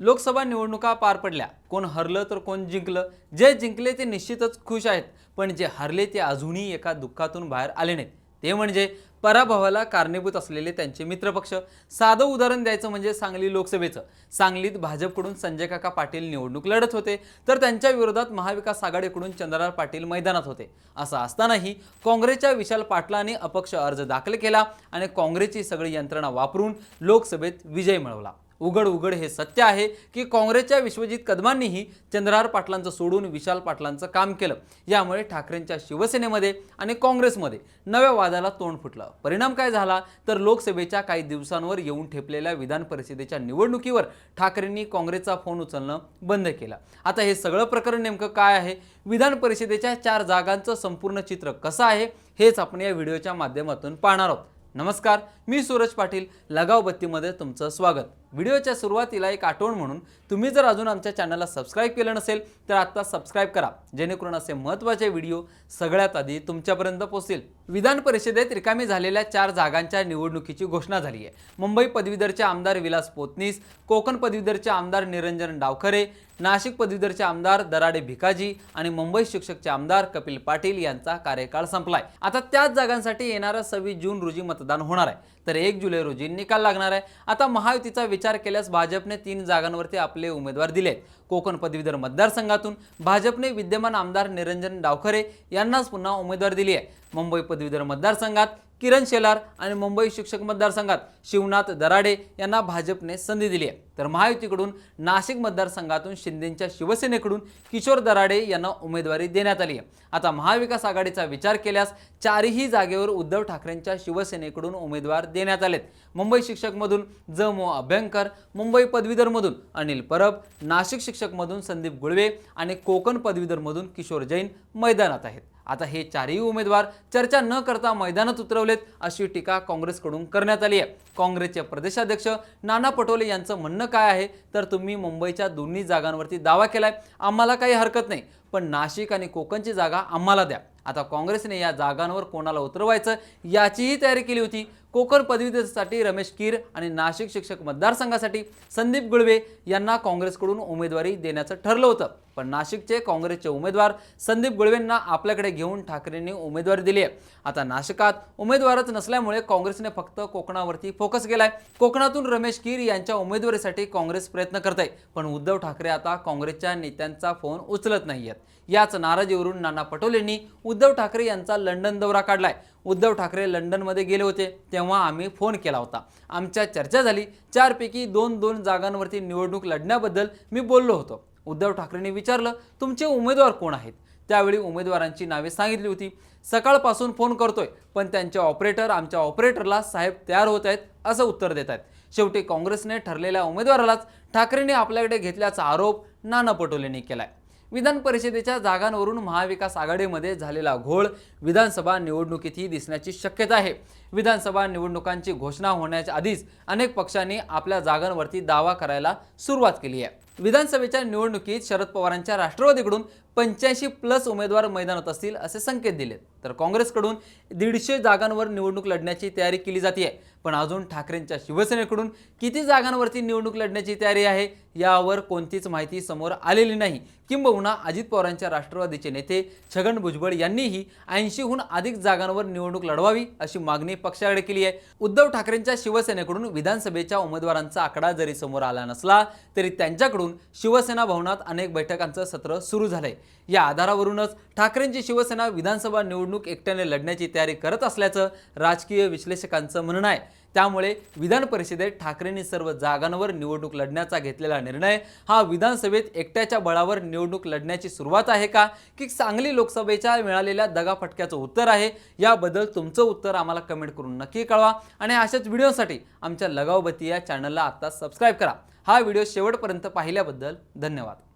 लोकसभा निवडणुका पार पडल्या. कोण हरलं तर कोण जिंकलं. जे जिंकले ते निश्चितच खुश आहेत. पण जे हरले ते अजूनही एका दुःखातून बाहेर आले नाहीत. ते म्हणजे पराभवाला कारणीभूत असलेले त्यांचे मित्रपक्ष. साधं उदाहरण द्यायचं म्हणजे सांगली लोकसभेचं. सांगलीत भाजपकडून संजय काका पाटील निवडणूक लढत होते. तर त्यांच्या विरोधात महाविकास आघाडीकडून चंद्रराव पाटील मैदानात होते. असं असतानाही काँग्रेसच्या विशाल पाटलांनी अपक्ष अर्ज दाखल केला आणि काँग्रेसची सगळी यंत्रणा वापरून लोकसभेत विजय मिळवला. उघड उघड हे सत्य आहे की काँग्रेसच्या विश्वजित कदमांनीही चंद्रहार पाटलांचं सोडून विशाल पाटलांचं काम केलं. यामुळे ठाकरेंच्या शिवसेनेमध्ये आणि काँग्रेसमध्ये नव्या वादाला तोंड फुटलं. परिणाम काय झाला? तर लोकसभेच्या काही दिवसांवर येऊन ठेपलेल्या विधान परिषदेच्या निवडणुकीवर ठाकरेंनी काँग्रेसचा फोन उचलणं बंद केलं. आता हे सगळं प्रकरण नेमकं काय आहे? विधान परिषदेच्या चार जागांचं संपूर्ण चित्र कसं आहे? हेच आपण या व्हिडिओच्या माध्यमातून पाहणार आहोत. नमस्कार मी सूरज पाटील लगाव बत्तीमध्ये तुमचं स्वागत. व्हिडिओच्या सुरुवातीला एक आठवण म्हणून तुम्ही जर अजून आमच्या चॅनलला सबस्क्राईब केलं नसेल तर आत्ता सबस्क्राईब करा. जेणेकरून असे महत्त्वाचे व्हिडिओ सगळ्यात आधी तुमच्यापर्यंत पोहोचतील. विधान परिषदेत रिकामी झालेल्या चार जागांच्या निवडणुकीची घोषणा झाली आहे. मुंबई पदवीधरचे आमदार विलास पोतनीस कोकण पदवीधरचे आमदार निरंजन डावखरे नाशिक पदवीधरचे आमदार दराडे भिकाजी आणि मुंबई शिक्षकचे आमदार कपिल पाटील यांचा कार्यकाळ संपलाय. आता त्याच जागांसाठी येणारा सव्वीस जून रोजी मतदान होणार आहे. तर एक जुलै रोजी निकाल लागणार आहे. आता महायुतीचा विचार केल्यास भाजपने तीन जागांवरती आपले उमेदवार दिले कोकण पदवीधर मतदारसंघातून भाजपने विद्यमान आमदार निरंजन डावखरे यांनाच पुन्हा उमेदवार दिली आहे. मुंबई पदवीधर मतदारसंघात किरण शेलार आणि मुंबई शिक्षक मतदारसंघात शिवनाथ दराडे यांना भाजपने संधी दिली आहे. तर महायुतीकडून नाशिक मतदारसंघातून शिंदेच्या शिवसेनेकडून किशोर दराडे यांना उमेदवारी देण्यात आली आहे. आता महाविकास आघाडीचा विचार केल्यास चारही जागेवर उद्धव ठाकरेंच्या शिवसेनेकडून उमेदवार देण्यात आलेत. मुंबई शिक्षकमधून ज मो अभ्यंकर मुंबई पदवीधरमधून अनिल परब नाशिक शिक्षकमधून संदीप गुळवे आणि कोकण पदवीधरमधून किशोर जैन मैदानात आहेत. आता हे चारही उमेदवार चर्चा न करता मैदानात उतरवलेत अशी टीका काँग्रेसकडून करण्यात आली आहे. काँग्रेसचे प्रदेशाध्यक्ष नाना पटोले यांचं म्हणणं काय आहे? तर तुम्ही मुंबईच्या दोन्ही जागांवरती दावा केलाय. आम्हाला काही हरकत नाही पण नाशिक आणि कोकणची जागा आम्हाला द्या. आता काँग्रेसने या जागांवर कोणाला उतरवायचं याचीही तयारी केली होती. कोकण पदवीधरसाठी रमेश कीर आणि नाशिक शिक्षक मतदारसंघासाठी संदीप गुळवे यांना काँग्रेसकडून उमेदवारी देण्याचं ठरलं होतं. पण नाशिकचे काँग्रेसचे उमेदवार संदीप गुळवेंना आपल्याकडे घेऊन ठाकरेंनी उमेदवारी दिली आहे. आता नाशिकात उमेदवारच नसल्यामुळे काँग्रेसने फक्त कोकणावरती फोकस केलाय. कोकणातून रमेश कीर यांच्या उमेदवारीसाठी काँग्रेस प्रयत्न करत आहे पण उद्धव ठाकरे आता काँग्रेसच्या नेत्यांचा फोन उचलत नाही आहेत याच नाराजीवरून नाना पटोलेंनी उद्धव ठाकरे यांचा लंडन दौरा काढलाय. उद्धव ठाकरे लंडनमध्ये गेले होते तेव्हा आम्ही फोन केला होता. आमच्या चर्चा झाली. चारपैकी दोन दोन जागांवरती निवडणूक लढण्याबद्दल मी बोललो होतो. उद्धव ठाकरेंनी विचारलं तुमचे उमेदवार कोण आहेत? त्यावेळी उमेदवारांची नावे सांगितली होती. सकाळपासून फोन करतोय पण त्यांचे ऑपरेटर आमच्या ऑपरेटरला साहेब तयार होत आहेत असं उत्तर देत आहेत. शेवटी काँग्रेसने ठरलेल्या उमेदवारालाच ठाकरेंनी आपल्याकडे घेतल्याचा आरोप नाना पटोलेंनी केलाय. विधान परिषदेच्या जागांवरून महाविकास आघाडीमध्ये झालेला घोळ विधानसभा निवडणुकीतही दिसण्याची शक्यता आहे. विधानसभा निवडणुकांची घोषणा होण्याच्या आधीच अनेक पक्षांनी आपल्या जागांवरती दावा करायला सुरुवात केली आहे. विधानसभेच्या निवडणुकीत शरद पवारांच्या राष्ट्रवादीकडून पंच्याऐंशी प्लस उमेदवार मैदानात असतील असे संकेत दिलेत. तर काँग्रेसकडून दीडशे जागांवर निवडणूक लढण्याची तयारी केली जाते. पण अजून ठाकरेंच्या शिवसेनेकडून किती जागांवरती निवडणूक लढण्याची तयारी आहे यावर कोणतीच माहिती समोर आलेली नाही. किंबहुना अजित पवारांच्या राष्ट्रवादीचे नेते छगन भुजबळ यांनीही ऐंशीहून अधिक जागांवर निवडणूक लढवावी अशी मागणी पक्षाकडे केली आहे. उद्धव ठाकरेंच्या शिवसेनेकडून विधानसभेच्या उमेदवारांचा आकडा जरी समोर आला नसला तरी त्यांच्याकडून शिवसेना भवनात अनेक बैठकांचं सत्र सुरू झालंय. या आधारावरूनच ठाकरेंची शिवसेना विधानसभा निवडणूक एकट्याने लढण्याची तयारी करत असल्याचं राजकीय विश्लेषकांचं म्हणणं आहे. त्यामुळे विधान परिषदेत ठाकरेंनी सर्व जागांवर निवडणूक लढण्याचा घेतलेला निर्णय हा विधानसभेत एकट्याच्या बळावर निवडणूक लढण्याची सुरुवात आहे का? की सांगली लोकसभेच्या मिळालेल्या दगाफटक्याचं उत्तर आहे? याबद्दल तुमचं उत्तर आम्हाला कमेंट करून नक्की कळवा. आणि अशाच व्हिडिओसाठी आमच्या लगावबती या चॅनलला आत्ता सबस्क्राईब करा. हा व्हिडिओ शेवटपर्यंत पाहिल्याबद्दल धन्यवाद.